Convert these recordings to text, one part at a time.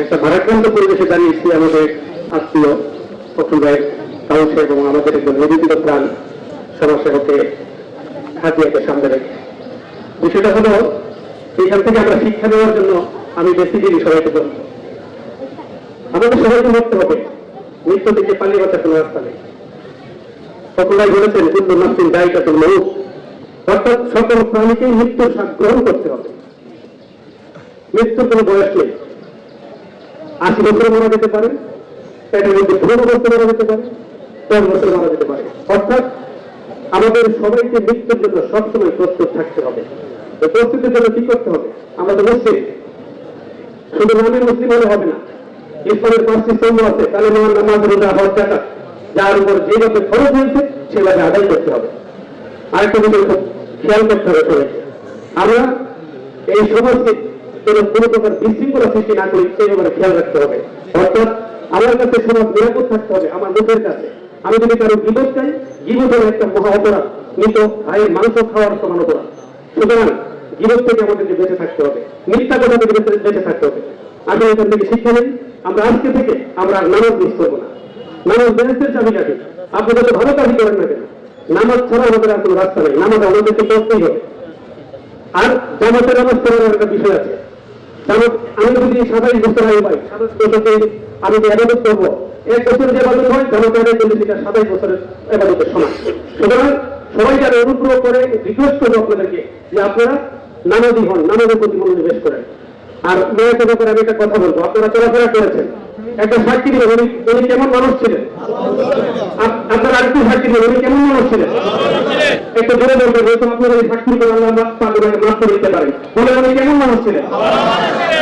একটা ভারাক্রান্ত পরিবেশে দাঁড়িয়েছি আমাদের আত্মীয়, প্রথম ভাই কাউন্সিল এবং আমাদের সামনে বিষয়টা হলো এইখান থেকে আমরা শিক্ষা নেওয়ার জন্য আমি বেসিক্যালি সবাইকে বলব আমাদের সবাইকে মরতে হবে। মৃত্যু থেকে পালিয়ে বাঁচার কোনো রাস্তা নেই। সকলাই বলেছেন, কুল্লু নাসিন দায়িকাতুল মৌত অর্থাৎ সকল প্রাণীকেই মৃত্যুর স্বাদ গ্রহণ করতে হবে। মৃত্যুর কোনো বয়স নেই। আশি বছরে মারা যেতে পারে পেটের মধ্যে পনেরো বছর মারা যেতে পারে, দশ বছর মারা যেতে পারে। অর্থাৎ আমাদের সবাইকে মৃত্যুর জন্য সবসময় প্রস্তুত থাকতে হবে। প্রস্তুতির জন্য কি করতে হবে? আমাদের মুসলিম শুধু নামে মুসলিম হলে হবে না ইসলামের পাঁচটি স্তম্ভ আছে তাহলে আমার নামাজ, রোজা, হজ জাকাত যার উপর যেভাবে খরচ হয়েছে সেভাবে আদায় করতে হবে। আরেকটা বিষয় খেয়াল করতে হবে সবাইকে আমরা এই সমাজকে যেন কোনো প্রকার বিশৃঙ্খলা সৃষ্টি না করি সেই ব্যাপারে খেয়াল রাখতে হবে। অর্থাৎ আমার কাছে সমাজ নিরাপদ থাকতে হবে, আমার মুখের কাছে। আমি যদি কারও বিপদ চাই হলো একটা মহা অপরাধ, মৃত ভাইয়ের মাংস খাওয়ার সমান অপরাধ। সুতরাং জীবন থেকে আমাদেরকে বেঁচে থাকতে হবে। মিথ্যা কথা থেকে বেঁচে থাকতে হবে। আমি এখান থেকে শিক্ষা নেই। আমরা আজকে থেকে আমরা নামাজ মিস করব না। নামাজ বেহেস্তের চাবি কাটে আপনি যত ভালো কাজই করেন না কেন? নামাজ ছাড়া আমাদের আর কোনো রাস্তা নেই। নামাজ আমাদেরকে করতেই হবে। আর জামাতের নামাজ পড়ার একটা বিষয় আছে। আমি যদি সাতাইশ বছর আগে পাই আমি যে এবাদত করব, এক বছরের যে এবাদত হয় জামাতে আদায় করলে বছরের এবাদতের সমান। সুতরাং সবাই যারা অনুগ্রহ করে রিকোয়েস্ট করব আপনাদেরকে যে আপনারা নামাজি হন, নামাজের প্রতি মনোনিবেশ করেন। আর মেয়েদের ব্যাপারে আমি একটা কথা বলব। আপনারা চলাফেরা করেছেন। একটা সাক্ষী দিলেন উনি কেমন মানুষ ছিলেন? আপ- আপনারা আরেকটু সাক্ষী দিলেন উনি কেমন মানুষ ছিলেন? একটু জোরে বলবেন হয়তো আপনারা এই সাক্ষী করে আল্লাহ মাফ করে দিতে পারেন বলে উনি কেমন মানুষ ছিলেন?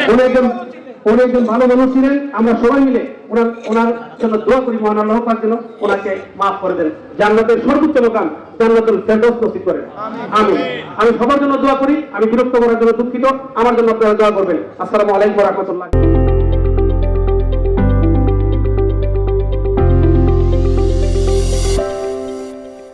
উনি একজন উনি একজন ভালো মানুষ ছিলেন, আমরা সবাই মিলে ওনার ওনার জন্য দোয়া করি, মহান আল্লাহ পাক যেন ওনাকে মাফ করে দেন। জান্নাতের সর্বোচ্চ মোকাম জান্নাতুল ফেরদৌস নসিব করেন। আমি আমি সবার জন্য দোয়া করি, আমি বিরক্ত করার জন্য দুঃখিত, আমার জন্য আপনারা দোয়া করবেন। আসসালামু আলাইকুম ওয়া রাহমাতুল্লাহ।